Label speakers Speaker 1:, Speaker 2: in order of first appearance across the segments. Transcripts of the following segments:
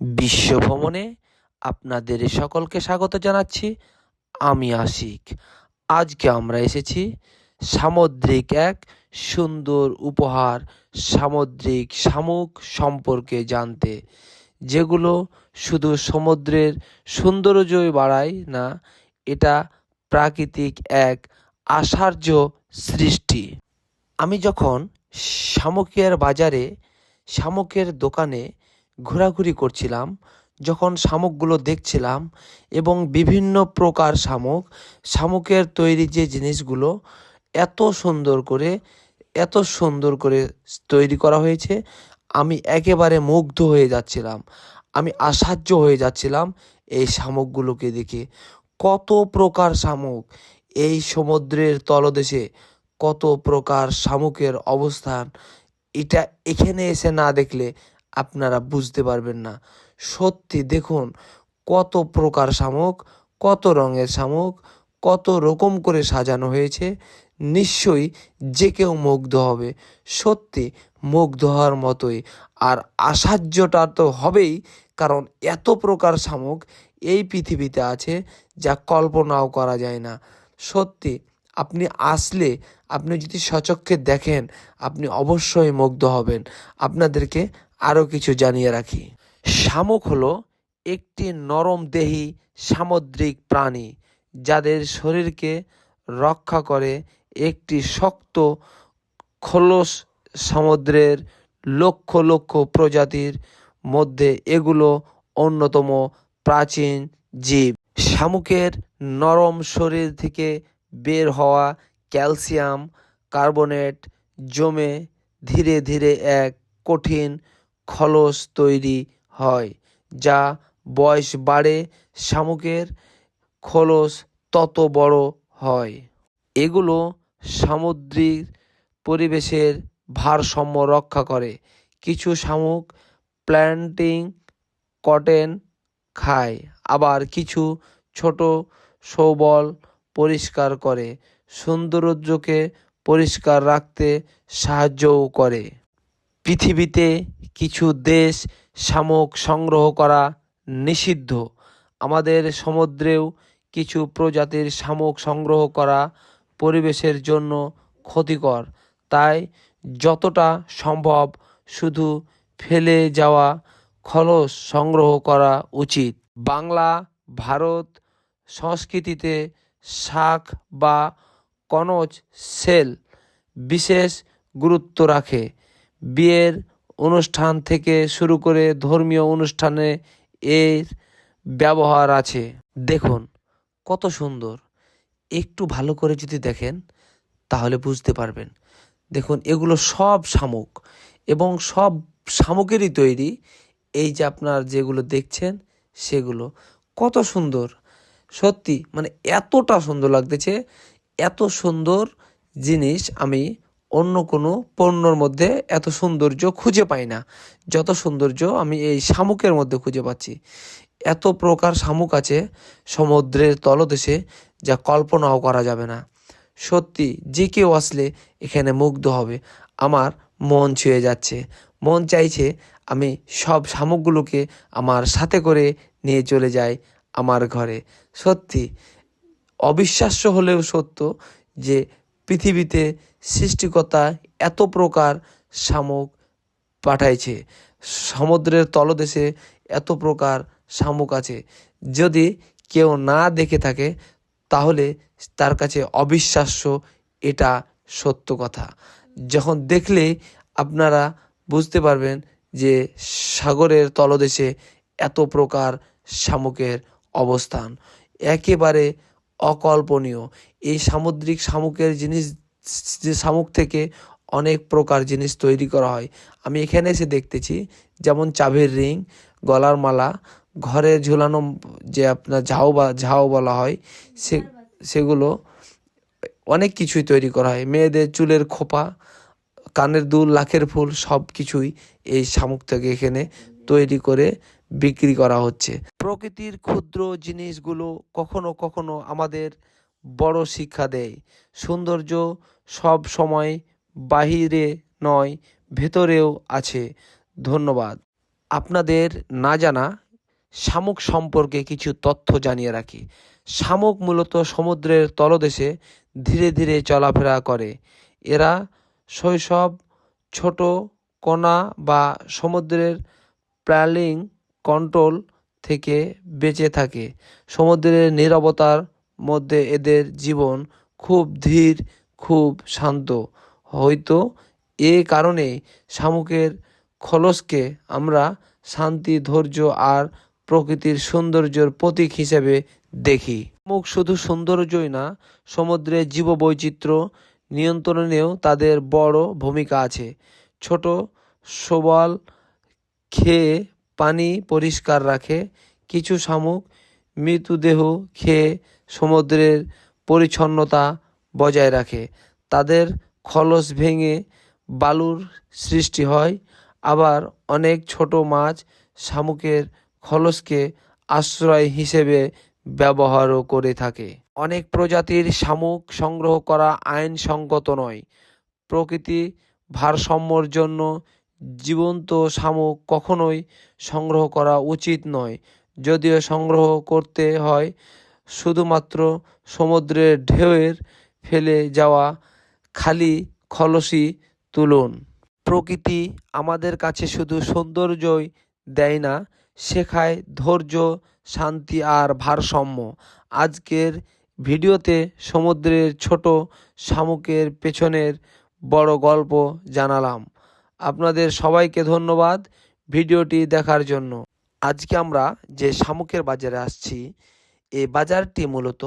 Speaker 1: বিশ্ব ভ্রমণে আপনাদের সকলকে স্বাগত জানাচ্ছি। আমি আশিক। আজকে আমরা এসেছি সামুদ্রিক এক সুন্দর উপহার, সামুদ্রিক শামুক সম্পর্কে জানতে, যেগুলো শুধু সমুদ্রের সৌন্দর্যই বাড়ায় না, এটা প্রাকৃতিক এক আশ্চর্য সৃষ্টি। আমি যখন শামুকের বাজারে, শামুকের দোকানে ঘোরাঘুরি করছিলাম, যখন শামুকগুলো দেখছিলাম এবং বিভিন্ন প্রকার শামুক, শামুকের তৈরি যে জিনিসগুলো এত সুন্দর করে, এত সুন্দর করে তৈরি করা হয়েছে, আমি একেবারে মুগ্ধ হয়ে যাচ্ছিলাম। আমি আশ্চর্য হয়ে যাচ্ছিলাম এই শামুকগুলোকে দেখে। কত প্রকার শামুক, এই সমুদ্রের তলদেশে কত প্রকার শামুকের অবস্থান, এটা এখানে এসে না দেখলে আপনারা বুঝতে পারবেন না। সত্যি দেখুন, কত প্রকার শামুক, কত রঙের শামুক, কত রকম করে সাজানো হয়েছে। নিশ্চয়ই যে কেউ মুগ্ধ হবে। সত্যি মুগ্ধ হওয়ার মতোই। আর আশ্চর্যটা তো হবেই, কারণ এত প্রকার শামুক এই পৃথিবীতে আছে যা কল্পনাও করা যায় না। সত্যি আপনি আসলে, আপনি যদি সচক্ষে দেখেন, আপনি অবশ্যই মুগ্ধ হবেন। আপনাদেরকে আরও কিছু জানিয়ে রাখি। শামুক হলো একটি নরমদেহী সামুদ্রিক প্রাণী যাদের শরীরকে রক্ষা করে একটি শক্ত, খোলস সমুদ্রের লক্ষ লক্ষ প্রজাতির মধ্যে এগুলো অন্যতম প্রাচীন জীব। শামুকের নরম শরীর থেকে বের হওয়া ক্যালসিয়াম কার্বনেট জমে ধীরে ধীরে এক কঠিন খলস তৈরি হয়, যা বয়স বাড়ে, শামুকের খোলস তত বড় হয়। এগুলো সামুদ্রিক পরিবেশের ভারসাম্য রক্ষা করে। কিছু শামুক প্ল্যান্টিং কটেন খায়, আবার কিছু ছোট শৈবাল পরিষ্কার করে। সৌন্দর্যকে পরিষ্কার রাখতে সাহায্যও করে। পৃথিবীতে কিছু দেশ শামুক সংগ্রহ করা নিষিদ্ধ। আমাদের সমুদ্রেও কিছু প্রজাতির শামুক সংগ্রহ করা পরিবেশের জন্য ক্ষতিকর। তাই যতটা সম্ভব শুধু ফেলে যাওয়া খলস সংগ্রহ করা উচিত। বাংলা, ভারত সংস্কৃতিতে শাক বা কনজ সেল বিশেষ গুরুত্ব রাখে। বিয়ের অনুষ্ঠান থেকে শুরু করে ধর্মীয় অনুষ্ঠানে এর ব্যবহার আছে। দেখুন, কত সুন্দর। একটু ভালো করে যদি দেখেন, তাহলে বুঝতে পারবেন। দেখুন, এগুলো সব শামুক এবং সব শামুকেরই তৈরি। এই যে আপনার যেগুলো দেখছেন, সেগুলো। কত সুন্দর। সত্যি মানে এতটা সুন্দর লাগতেছে। এত সুন্দর জিনিস আমি অন্য কোনো পণ্যর মধ্যে এত সৌন্দর্য খুঁজে পাই না। যত সৌন্দর্য আমি এই শামুকের মধ্যে খুঁজে পাচ্ছি। এত প্রকার শামুক আছে সমুদ্রের তলদেশে যা কল্পনাও করা যাবে না। সত্যি যে কেউ আসলে এখানে মুগ্ধ হবে। আমার মন ছুঁয়ে যাচ্ছে। মন চাইছে আমি সব শামুকগুলোকে আমার সাথে করে নিয়ে চলে যাই আমার ঘরে। সত্যি অবিশ্বাস্য হলেও সত্য যে পৃথিবীতে সৃষ্টিকর্তা এত প্রকার শামুক পাঠাইছে। সমুদ্রের তলদেশে এত প্রকার শামুক আছে। যদি কেউ না দেখে থাকে, তাহলে তার কাছে অবিশ্বাস্য এটা সত্য কথা। যখন দেখলে আপনারা বুঝতে পারবেন যে সাগরের তলদেশে এত প্রকার শামুকের অবস্থান। একেবারে অকল্পনীয়। এই সামুদ্রিক শামুকের জিনিস, যে শামুক থেকে অনেক প্রকার জিনিস তৈরি করা হয়। আমি এখানে এসে দেখতেছি, যেমন চাবির রিং, গলার মালা, ঘরে ঝুলানো যে আপনার ঝাউ বা, ঝাউ বলা হয়, সে, সেগুলো অনেক কিছুই তৈরি করা হয়। মেয়েদের চুলের খোপা, কানের দুল, লাখের ফুল সব কিছুই এই শামুক থেকে এখানে তৈরি করে বিক্রি করা হচ্ছে। প্রকৃতির ক্ষুদ্র জিনিসগুলো কখনো কখনো আমাদের বড় শিক্ষা দেয়। সৌন্দর্য সব সময় বাহিরে নয়, ভেতরেও আছে। ধন্যবাদ। আপনাদের না জানা শামুক সম্পর্কে কিছু তথ্য জানিয়ে রাখি। শামুক মূলত সমুদ্রের তলদেশে ধীরে ধীরে চলাফেরা করে। এরা শৈশব, ছোট কণা বা সমুদ্রের প্রালিং কন্ট্রোল থেকে বেঁচে থাকে। সমুদ্রের নীরবতার মধ্যে এদের জীবন খুব ধীর, খুব শান্ত। হয়তো এ কারণে শামুকের খলসকে আমরা শান্তি, ধৈর্য আর প্রকৃতির সৌন্দর্যের প্রতীক হিসেবে দেখি। শামুক শুধু সৌন্দর্যই না, সমুদ্রের জীববৈচিত্র্য নিয়ন্ত্রণেও তাদের বড় ভূমিকা আছে। ছোট শোবাল খেয়ে পানি পরিষ্কার রাখে। কিছু শামুক মৃতদেহ খেয়ে সমুদ্রের পরিচ্ছন্নতা বজায় রাখে। তাদের খলস ভেঙে বালুর সৃষ্টি হয়। আবার অনেক ছোট মাছ শামুকের খলসকে আশ্রয় হিসেবে ব্যবহারও করে থাকে। অনেক প্রজাতির শামুক সংগ্রহ করা আইনসঙ্গত নয়। প্রকৃতি ভারসাম্যর জন্য জীবন্ত শামুক কখনোই সংগ্রহ করা উচিত নয়। যদিও সংগ্রহ করতে হয়, শুধুমাত্র সমুদ্রের ঢেউয়ের ফেলে যাওয়া খালি খলসি তুলুন। প্রকৃতি আমাদের কাছে শুধু সৌন্দর্যই দেয় না, শেখায় ধৈর্য, শান্তি আর ভারসাম্য। আজকের ভিডিওতে সমুদ্রের ছোট শামুকের পেছনের বড় গল্প জানালাম। আপনাদের সবাইকে ধন্যবাদ ভিডিওটি দেখার জন্য। আজকে আমরা যে শামুকের বাজারে আসছি এই বাজারটি মূলত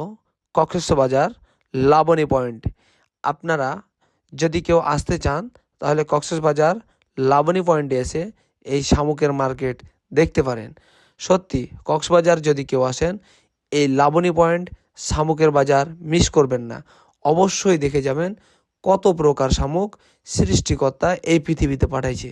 Speaker 1: কক্সেস বাজার, লাবণী পয়েন্ট। আপনারা যদি কেউ আসতে চান, তাহলে কক্সেস বাজার, লাবণী পয়েন্টে এসে এই শামুকের মার্কেট দেখতে পারেন। সত্যি কক্সবাজার যদি কেউ আসেন, এই লাবণী পয়েন্ট শামুকের বাজার মিস করবেন না। অবশ্যই দেখে যাবেন কত প্রকার শামুক সৃষ্টিকর্তা এই পৃথিবীতে পাঠাইছে।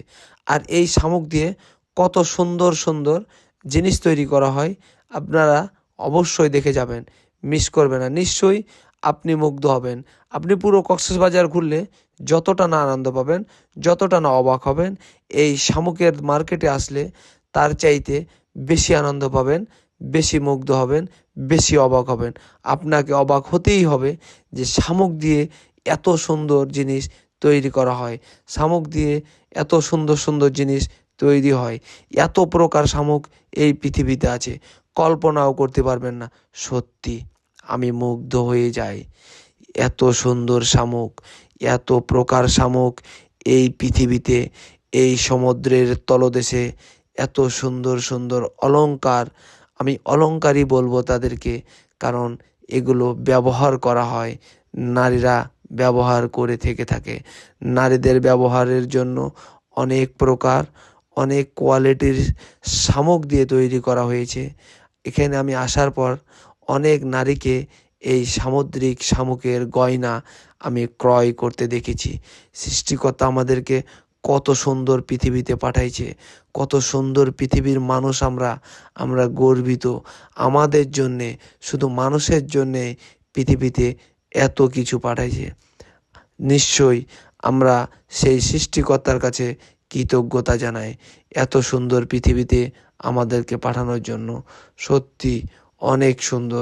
Speaker 1: আর এই শামুক দিয়ে কত সুন্দর সুন্দর জিনিস তৈরি করা হয়, আপনারা অবশ্যই দেখে যাবেন। মিস করবেন না। নিশ্চয়ই আপনি মুগ্ধ হবেন। আপনি পুরো কক্সবাজার ঘুরলে যতটা না আনন্দ পাবেন, যতটা না অবাক হবেন, এই শামুকের মার্কেটে আসলে তার চাইতে বেশি আনন্দ পাবেন, বেশি মুগ্ধ হবেন, বেশি অবাক হবেন। আপনাকে অবাক হতেই হবে যে শামুক দিয়ে এত সুন্দর জিনিস তৈরি করা হয়। শামুক দিয়ে এত সুন্দর সুন্দর জিনিস তৈরি হয়। এত প্রকার শামুক এই পৃথিবীতে আছে। কল্পনাও করতে পারবেন না। সত্যি, আমি মুগ্ধ হয়ে যাই। এত সুন্দর শামুক, এত প্রকার শামুক এই পৃথিবীতে, এই সমুদ্রের তলদেশে, এত সুন্দর সুন্দর অলংকার। আমি অলংকারই বলব তাদেরকে, কারণ এগুলো ব্যবহার করা হয় নারীরা ব্যবহার করে থেকে থাকে। নারীদের ব্যবহারের জন্য অনেক প্রকার, অনেক কোয়ালিটির শামুক দিয়ে তৈরি করা হয়েছে। এখানে আমি আসার পর অনেক নারীকে এই সামুদ্রিক শামুকের গয়না আমি ক্রয় করতে দেখেছি। সৃষ্টিকর্তা আমাদেরকে কত সুন্দর পৃথিবীতে পাঠাইছে, কত সুন্দর পৃথিবীর মানুষ আমরা আমরা গর্বিত। আমাদের জন্যে, শুধু মানুষের জন্যে পৃথিবীতে এত কিছু পাঠাইছে। নিশ্চয়ই আমরা সেই সৃষ্টিকর্তার কাছে কৃতজ্ঞতা জানাই এত সুন্দর পৃথিবীতে আমাদেরকে পাঠানোর জন্য। সত্যি অনেক সুন্দর।